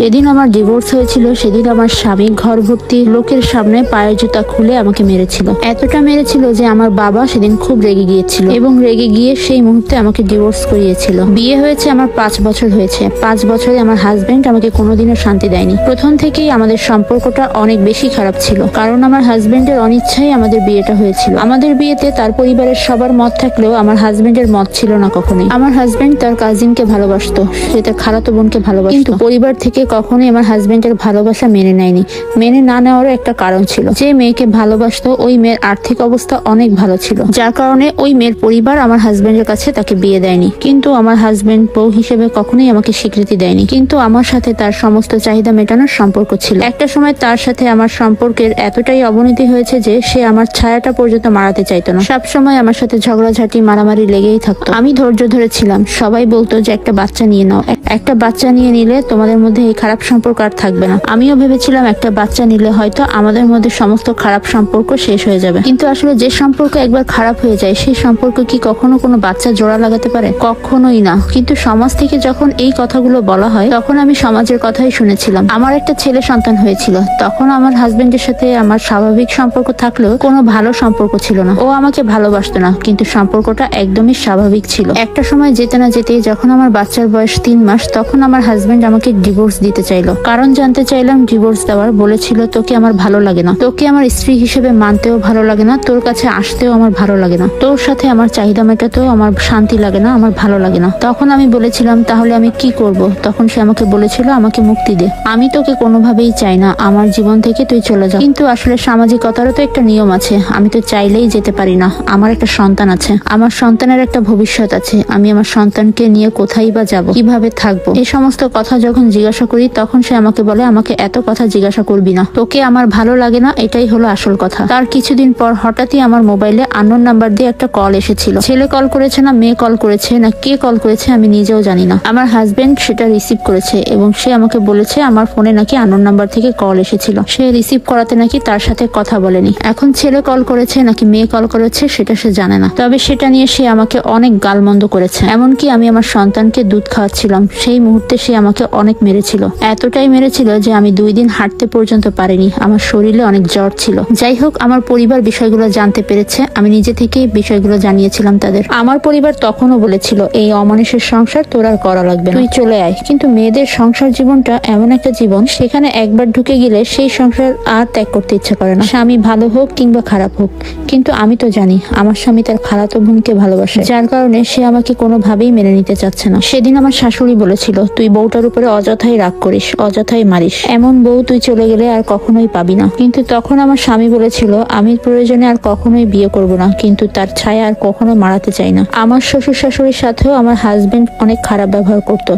যেদিন আমার ডিভোর্স হয়েছিল, সেদিন আমার স্বামী ঘর ভর্তি লোকের সামনে পায়ের জুতা খুলে আমাকে মেরেছিল। এতটা মেরেছিল যে আমার বাবা সেদিন খুব রেগে গিয়েছিল এবং রেগে গিয়ে সেই মুহূর্তে আমাকে ডিভোর্স করিয়েছিল। বিয়ে হয়েছে আমার পাঁচ বছর হয়েছে। পাঁচ বছরে আমার হাজবেন্ড আমাকে কোনোদিনও শান্তি দেয়নি। প্রথম থেকেই আমাদের সম্পর্কটা অনেক বেশি খারাপ ছিল, কারণ আমার হাজবেন্ডের অনিচ্ছাই আমাদের বিয়েটা হয়েছিল। আমাদের বিয়েতে তার পরিবারের সবার মত থাকলেও আমার হাজবেন্ডের মত ছিল না কখনোই। আমার হাজবেন্ড তার কাজিনকে ভালোবাসতো, সে তার খালাতো বোনকে ভালোবাসতো। কিন্তু পরিবার থেকে কখনোই আমার হাজবেন্ডের ভালোবাসা মেনে নেয়নি। মেনে না নেওয়ারও একটা কারণ ছিল। যে মেয়েকে ভালোবাসতো, ওই মেয়ের আর্থিক অবস্থা অনেক ভালো ছিল। যার কারণে ওই মেয়ের পরিবার আমার হাজবেন্ডের কাছে তাকে বিয়ে দেয়নি। কিন্তু আমার হাজবেন্ড বউ হিসেবে কখনোই আমাকে স্বীকৃতি দেয়নি। কিন্তু আমার সাথে তার সমস্ত চাহিদা মেটানোর সম্পর্ক ছিল। একটা সময় তার সাথে আমার সম্পর্কের এতটাই অবনতি হয়েছে যে সে আমার ছায়াটা পর্যন্ত মারাতে চাইতো না। সব সময় আমার সাথে ঝগড়াঝাটি, মারামারি লেগেই থাকতো। আমি ধৈর্য ধরেছিলাম। সবাই বলতো যে, একটা বাচ্চা নিয়ে নাও। এক- একটা বাচ্চা নিয়ে নিলে তোমাদের মধ্যে এই খারাপ সম্পর্ক আর থাকবে না। আমিও ভেবেছিলাম একটা বাচ্চা নিলে হয়তো আমাদের মধ্যে সমস্ত খারাপ সম্পর্ক শেষ হয়ে যাবে। কিন্তু আসলে যে সম্পর্ক একবার খারাপ হয়ে যায়, সেই সম্পর্ক কি কখনো কোনো বাচ্চা জোড়া লাগাতে পারে? কখনোই না। কিন্তু সমাজ থেকে যখন এই কথাগুলো বলা হয়, তখন আমি সমাজের কথাই শুনেছিলাম। আমার একটা ছেলে সন্তান হয়েছিল। তখন আমার হাজবেন্ডের সাথে আমার স্বাভাবিক সম্পর্ক থাকলেও কোনো ভালো সম্পর্ক ছিল না। ও আমাকে ভালোবাসতো না, কিন্তু সম্পর্কটা একদমই স্বাভাবিক ছিল। একটা সময় যেতে না যেতেই যখন আমার বাচ্চার বয়স তিন মাস, তখন আমার হাজবেন্ড আমাকে ডিভোর্স দিতে চাইলো। কারণ জানতে চাইলাম ডিভোর্স দেওয়ার, বলেছিল তোকে আমার ভালো লাগে না। তোকে আমার স্ত্রী হিসেবে মানতেও ভালো লাগে না, তোর কাছে আসতেও আমার ভালো লাগে না। তোর সাথে আমার চাহিদা মেটাতেও আমার শান্তি লাগে না, আমার ভালো লাগে না। তখন আমি বলেছিলাম, তাহলে আমি কি করব? তখন সে আমাকে বলেছিল, আমাকে মুক্তি দে। আমি তোকে কোনোভাবেই চাই না, আমার জীবন থেকে তুই চলে যা। কিন্তু আসলে সামাজিকতারও তো একটা নিয়ম আছে, আমি তো চাইলেই যেতে পারি না। আমার একটা সন্তান আছে, আমার সন্তানের একটা ভবিষ্যৎ আছে। আমি আমার সন্তানকে নিয়ে কোথায় বা যাব, কীভাবে থাকব? এই সমস্ত কথা যখন জিজ্ঞাসা করি, তখন সে আমাকে বলে, আমাকে এত কথা জিজ্ঞাসা করবি না। তোকে আমার ভালো লাগে না, এটাই হলো আসল কথা। তার কিছুদিন পর হঠাৎই আমার মোবাইলে আননোন নাম্বার দিয়ে একটা কল এসেছিল। ছেলে কল করেছে না, মেয়ে কল করেছে, না কে কল করেছে আমি নিজেও জানি না। আমার হাজবেন্ড সেটা রিসিভ করেছে এবং সে আমাকে বলেছে, আমার ফোনে নাকি আননোন নাম্বার থেকে কল এসেছিল। সে রিসিভ করাতে নাকি তার সাথে কথা বলেনি। এখন ছেলে কল করেছে, নাকি মেয়ে কল করেছে, সেটা সে জানে না। তবে সেটা নিয়ে সে আমাকে অনেক গালমন্দ করেছে। এমনকি আমি আমার সন্তানকে দুধ খাওয়াচ্ছিলাম, সেই মুহূর্তে সে আমাকে অনেক মেরেছিল। এতটাই মেরেছিল যে আমি দুই দিন হাঁটতে পর্যন্ত পারিনি। আমার শরীরে অনেক জ্বর ছিল। যাই হোক, আমার পরিবার বিষয়গুলো জানতে পেরেছে। আমি নিজে থেকেই বিষয়গুলো জানিয়েছিলাম তাদের। আমার পরিবার তখনও বলেছিল, এই অমানুষের সংসার তোর আর করা লাগবে তুই চলে আয়। কিন্তু মেয়েদের সংসার জীবনটা এমন একটা জীবন, সেখানে একবার ঢুকে গেলে সেই সংসার আর ত্যাগ করতে ইচ্ছা করে না। স্বামী ভালো হোক কিংবা খারাপ হোক, কিন্তু আমি তো জানি, আমার স্বামী তার খালাতো বোনকে ভালোবাসে, যার কারণে সে আমাকে কোনোভাবেই মেনে নিতে চাচ্ছে না। সেদিন আমার শাশুড়ি বলেছিল, তুই বউটার উপরে অযথাই রাগ করিস, অযথাই মারিস। এমন বউ তুই চলে গেলে আর কখনোই পাবি না। কিন্তু তখন আমার স্বামী বলেছিল আমি প্রয়োজনে আর কখনোই বিয়ে করব না, কিন্তু তার ছায়া আর কখনো মারাতে চাই না। আমার শ্বশুর শাশুড়ির সাথেও আমার হাজবেন্ড অনেক খারাপ ব্যবহার করত।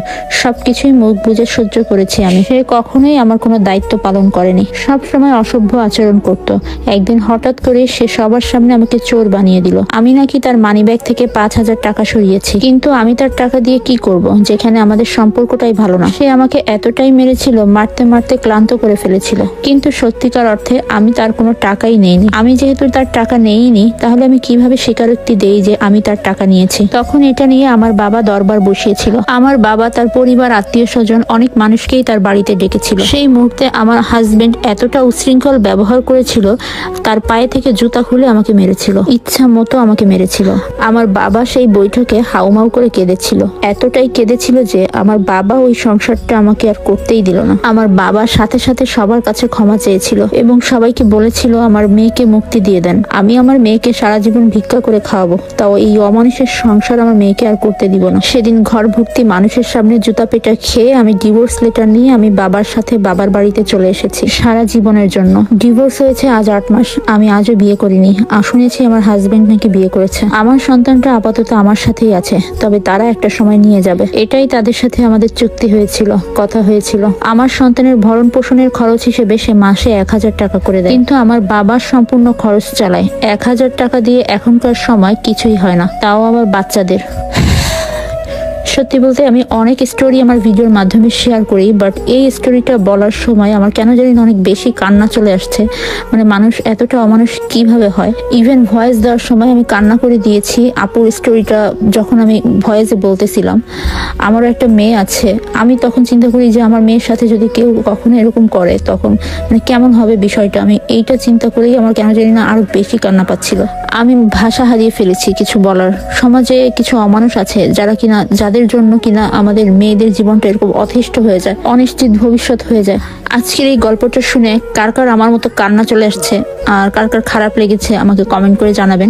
সবকিছুই মুখ বুঝে সহ্য করেছি আমি। সে কখনোই আমার কোনো দায়িত্ব পালন করেনি। সব সময় অসভ্য আচরণ করত। একদিন হঠাৎ করে সে সবার সামনে আমাকে চোর বানিয়ে দিল। আমি নাকি তার মানিব্যাগ থেকে পাঁচ হাজার টাকা সরিয়েছি। কিন্তু আমি তার টাকা দিয়ে কি করব? যেখানে আমাদের সম্পর্কটাই ভালো না। সে আমাকে এতটাই মেরেছিল, মারতে মারতে ক্লান্ত করে ফেলেছিল। কিন্তু সত্যিকার অর্থে আমি তার কোনো টাকাই নেইনি। আমি যেহেতু তার টাকা নেইনি, তাহলে আমি কীভাবে স্বীকারোক্তি দেই যে আমি তার টাকা নিয়েছি? তখন এটা নিয়ে আমার বাবা দরবার বসিয়েছিল। আমার বাবা, তার পরিবার আত্মীয় স্বজন অনেক মানুষকেই তার বাড়িতে ডেকেছিল। সেই মুহূর্তে আমার হাজবেন্ড এতটা উচ্ছৃঙ্খল ব্যবহার করেছিল, তার পায়ে থেকে জুতা খুলে আমাকে মেরেছিল। ইচ্ছা মতো আমাকে মেরেছিল। আমার বাবা সেই বৈঠকে হাউমাউ করে কেঁদেছিল। এতটাই কেঁদেছিল যে আমার বাবা ওই সংসারটা আমাকে আর করতেই দিল না। আমার বাবা সাথে সাথে সবার কাছে ক্ষমা চেয়েছিল এবং সবাইকে বলেছিল, আমার মেয়েকে মুক্তি দিয়ে দেন। আমি আমার মেয়েকে সারা জীবন ভিক্ষা করে খাওয়াবো। তাও এই অমানুষের সংসার আমার মেয়েকে আর করতে দিব না। সেদিন ঘর ভর্তি মানুষের সামনে জুতা পেটা খেয়ে আমি ডিভোর্স লেটার নিয়ে আমি বাবার সাথে বাবার বাড়িতে চলে এসেছি সারা জীবনের জন্য। ডিভোর্স হয়েছে আজ আট মাস। আমি আজও বিয়ে করিনি। শুনেছি আমার হাজবেন্ড নাকি বিয়ে করেছে। আমার সন্তানটা আপাতত আমার সাথেই আছে, তবে তারা একটা সময় নিয়ে যাবে। এটাই তাদের সাথে আমাদের চুক্তি হয়েছিল। কথা হয়েছিল। আমার সন্তানের ভরণ পোষণের খরচ হিসেবে সে মাসে এক হাজার টাকা করে দেয়। কিন্তু আমার বাবার সম্পূর্ণ খরচ চালায়। এক হাজার টাকা দিয়ে এখনকার সময় কিছুই হয় না। তাও আবার বাচ্চাদের। সত্যি বলতে আমি অনেক স্টোরি আমার ভিডিওর মাধ্যমে শেয়ার করি বাট এই স্টোরিটা বলার সময় আমার কেন জানি অনেক বেশি কান্না চলে আসছে। মানে মানুষ এতটা অমানুষ কীভাবে হয়? ইভেন ভয়েস দেওয়ার সময় আমি কান্না করে দিয়েছি, আপুর স্টোরিটা যখন আমি ভয়েসে বলতেছিলাম। আমারও একটা মেয়ে আছে, আমি তখন চিন্তা করি যে আমার মেয়ের সাথে যদি কেউ কখনো এরকম করে, তখন মানে কেমন হবে বিষয়টা? আমি এইটা চিন্তা করেই আমার কেন জানি না আরও বেশি কান্না পাচ্ছিল। আমি ভাষা হারিয়ে ফেলেছি কিছু বলার। সমাজে কিছু অমানুষ আছে যারা কিনা যাদের জন্য কিনা আমাদের মেয়েদের জীবনটা এরকম অথেষ্ট হয়ে যায়, অনিশ্চিত ভবিষ্যৎ হয়ে যায়। আজকের এই গল্পটা শুনে কার কার আমার মতো কান্না চলে আসছে আর কার কার খারাপ লেগেছে আমাকে কমেন্ট করে জানাবেন।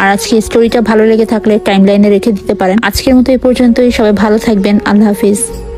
আর আজকে স্টোরিটা ভালো লেগে থাকলে টাইম লাইনে রেখে দিতে পারেন। আজকের মতো এই পর্যন্তই, সবাই ভালো থাকবেন, আল্লাহ হাফিজ।